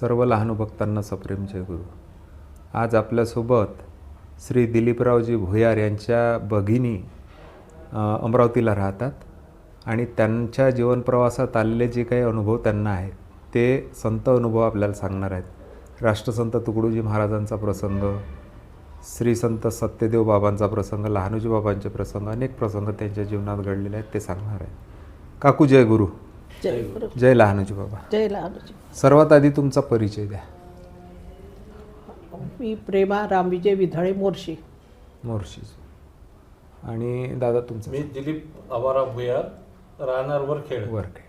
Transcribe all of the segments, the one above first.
सर्व लहान भक्तांना सप्रेम जय गुरु. आज आपल्यासोबत श्री दिलीपरावजी भुयार यांच्या भगिनी अमरावतीला राहतात आणि त्यांच्या जीवनप्रवासात आलेले जे काही अनुभव त्यांना आहेत ते संत अनुभव आपल्याला सांगणार आहेत. राष्ट्रसंत तुकडोजी महाराजांचा प्रसंग श्री संत सत्यदेव बाबांचा प्रसंग लहानूजी बाबांचे प्रसंग अनेक प्रसंग त्यांच्या जीवनात घडलेले आहेत ते सांगणार आहेत. काकू जय गुरु. जय जय लहानोजी बाबा. जय लहानजी. सर्वात आधी तुमचा परिचय द्या. मी प्रेमा रामविजय विधाळे मोर्शी. मोर्शीज आणि दादा तुमचं मी दिलीप आबाराव भुयार राहणार वरखेड. वर्क आहे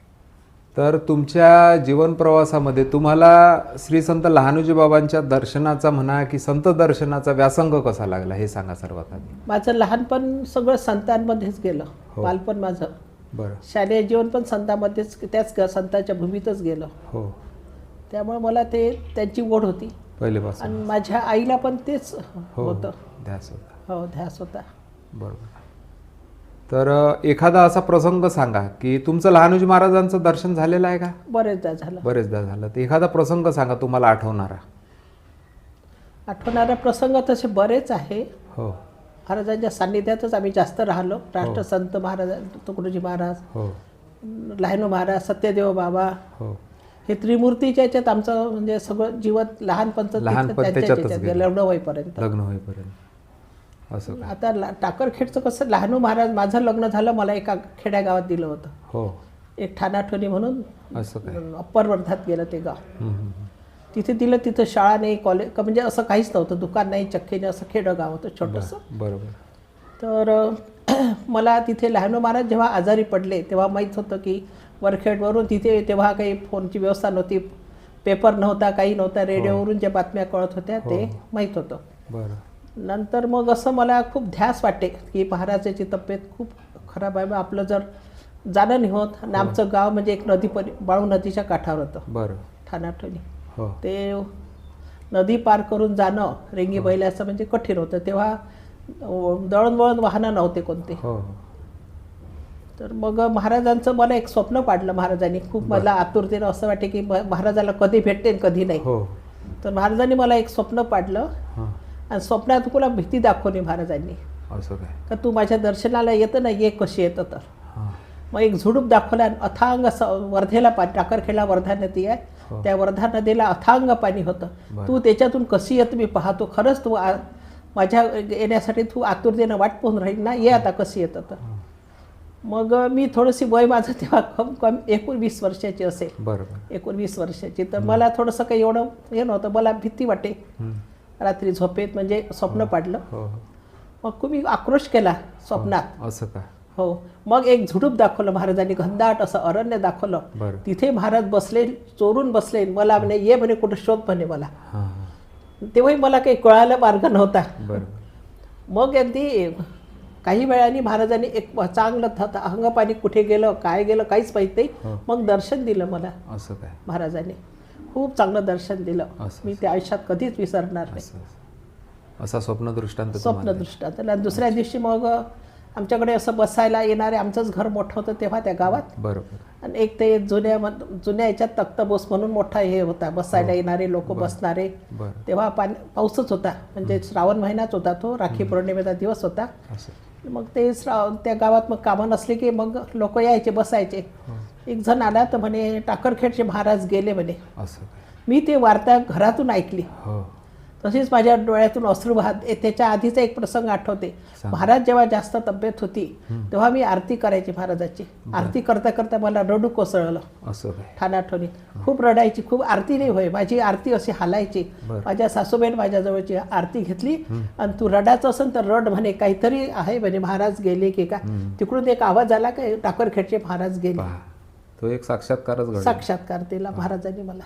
तर तुमच्या जीवन प्रवासामध्ये तुम्हाला श्री संत लहानोजी बाबांच्या दर्शनाचा म्हणा की संत दर्शनाचा व्यासंग कसा लागला हे सांगा सर्वात आधी. माझं लहानपण सगळं संतांमध्येच गेलं. हो. बालपण माझं. बरं. शालेय जीवन पण संतांमध्येच त्याच संतांच्या भूमीतच गेलं. हो. त्यामुळे मला ते त्यांची ओढ होती. पहिलेपासून. आणि माझ्या आईला पण तेच हो होतं. ध्यास होता. हो ध्यास होता. बरोबर. तर एखादा असा प्रसंग सांगा की तुमचं लहानोजी महाराजांचं दर्शन झालेलं आहे का? बरेचदा झालं. बरेचदा झालं. तर एखादा प्रसंग सांगा तुम्हाला आठवणारा. आठवणारा प्रसंग तसे बरेच आहे. हो. महाराजांच्या सान्निध्यातच आम्ही जास्त राहिलो. राष्ट्रसंत महाराज तुकडोजी महाराज हो. लहानू महाराज सत्यदेव बाबा हो. हे त्रिमूर्तीच्या याच्यात आमचं म्हणजे सगळं जीवन लहानपणचं लग्न होईपर्यंत. लग्न होईपर्यंत. असं आता टाकरखेडचं कसं लहानू महाराज माझं लग्न झालं मला एका खेड्या गावात दिलं होतं. हो. एक ठाणाठोणी म्हणून असं अप्पर वर्धात गेलं ते गाव. तिथे दिलं तिथं शाळा नाही कॉलेज का म्हणजे असं काहीच नव्हतं. दुकान नाही चक्की नाही असं खेडं गाव होतं छोटंसं. बरोबर. तर मला तिथे लहानू महाराज जेव्हा आजारी पडले तेव्हा माहीत होतं की वरखेडवरून तिथे तेव्हा काही फोनची व्यवस्था नव्हती. पेपर नव्हता काही नव्हता रेडिओवरून ज्या बातम्या कळत होत्या ते माहीत होतं. बरं. नंतर मग असं मला खूप ध्यास वाटते की महाराजाची तब्येत खूप खराब आहे. मग आपलं जर जाणं नाही होत आणि आमचं गाव म्हणजे एक नदी परी बाळू नदीच्या काठावर होतं. बरं. ठाणाठोणी हो ते नदी पार करून जाणं रेंगी बैलाचं म्हणजे कठीण होतं. तेव्हा दळणवळण वाहनं नव्हते कोणते. हो. तर मग महाराजांचं मला एक स्वप्न पाडलं महाराजांनी. खूप मला आतुरतेनं असं वाटे की महाराजाला कधी भेटते कधी नाही. हो. तर महाराजांनी मला एक स्वप्न पाडलं. हां. आणि स्वप्नात तुला भीती दाखवली महाराजांनी. असं का तू माझ्या दर्शनाला येतं ना ये कशी येतं तर? हां मग एक झुडूप दाखवला आणि अथांग वर्धेला पाणी टाकरखेडा वर्धा नदी हो. आहे त्या वर्धा नदीला अथांग पाणी होतं. तू त्याच्यातून कशी येत मी पाहतो. खरंच तू माझ्या येण्यासाठी तू आतुरतेनं वाट पाहून राहील ना. ये आता कशी येतं तर. मग मी थोडीशी वय माझं तेव्हा कम कम एकोणवीस वर्षाची असेल. बरोबर एकोणवीस वर्षाची. तर मला थोडंसं काही एवढं हे नव्हतं. मला भीती वाटे. रात्री झोपेत म्हणजे स्वप्न पाडलं. हो हो. मग खूप मी आक्रोश केला स्वप्नात. असं काय हो. मग एक झुडूप दाखवलं महाराजांनी घनदाट असं अरण्य दाखवलं. तिथे महाराज बसले चोरून बसले. मला म्हणे ये म्हणे कुठं शोध म्हणे मला. तेव्हाही मला काही कळायला मार्ग नव्हता. मग अगदी काही वेळाने महाराजांनी एक चांगलं थ- अंगपाणी कुठे गेलं काय गेलं काहीच माहीत नाही. मग दर्शन दिलं मला असं काय? महाराजांनी. खूप चांगलं दर्शन दिलं. मी ते आयुष्यात कधीच विसरणार नाही. असं स्वप्न दृष्टांत स्वप्न दृष्टात दुसऱ्या दिवशी मग आमच्याकडे असं बसायला येणारे आमचंच घर मोठं होतं तेव्हा त्या गावात. बरोबर. आणि एक ते जुन्या जुन्या याच्यात तक्तबोस म्हणून मोठा हे होता बसायला येणारे लोक बसणारे. तेव्हा पाणी पाऊसच होता म्हणजे श्रावण महिनाच होता तो राखी पौर्णिमेचा दिवस होता. मग ते श्रावण त्या गावात मग कामं नसले की मग लोक यायचे बसायचे. हो. एक जण आला तर म्हणे टाकरखेडचे महाराज गेले म्हणे. मी ते वार्ता घरातून ऐकली. हो. तसेच माझ्या डोळ्यातून अश्रू वाहत त्याच्या आधीचा एक प्रसंग आठवते. महाराज जेव्हा जास्त तब्येत होती तेव्हा मी आरती करायची महाराजाची. आरती करता करता मला रडू कोसळलं. असं ठाणाठोणी खूप रडायची खूप आरती नाही होय. माझी आरती अशी हालायची. माझ्या सासूबाईन माझ्याजवळची आरती घेतली. आणि तू रडायचं असेल तर रड म्हणे. काहीतरी आहे म्हणे महाराज गेले की का तिकडून एक आवाज आला काय टाकरखेडचे महाराज गेले. तो एक साक्षात्कारच साक्षात्कार दिला महाराजांनी मला.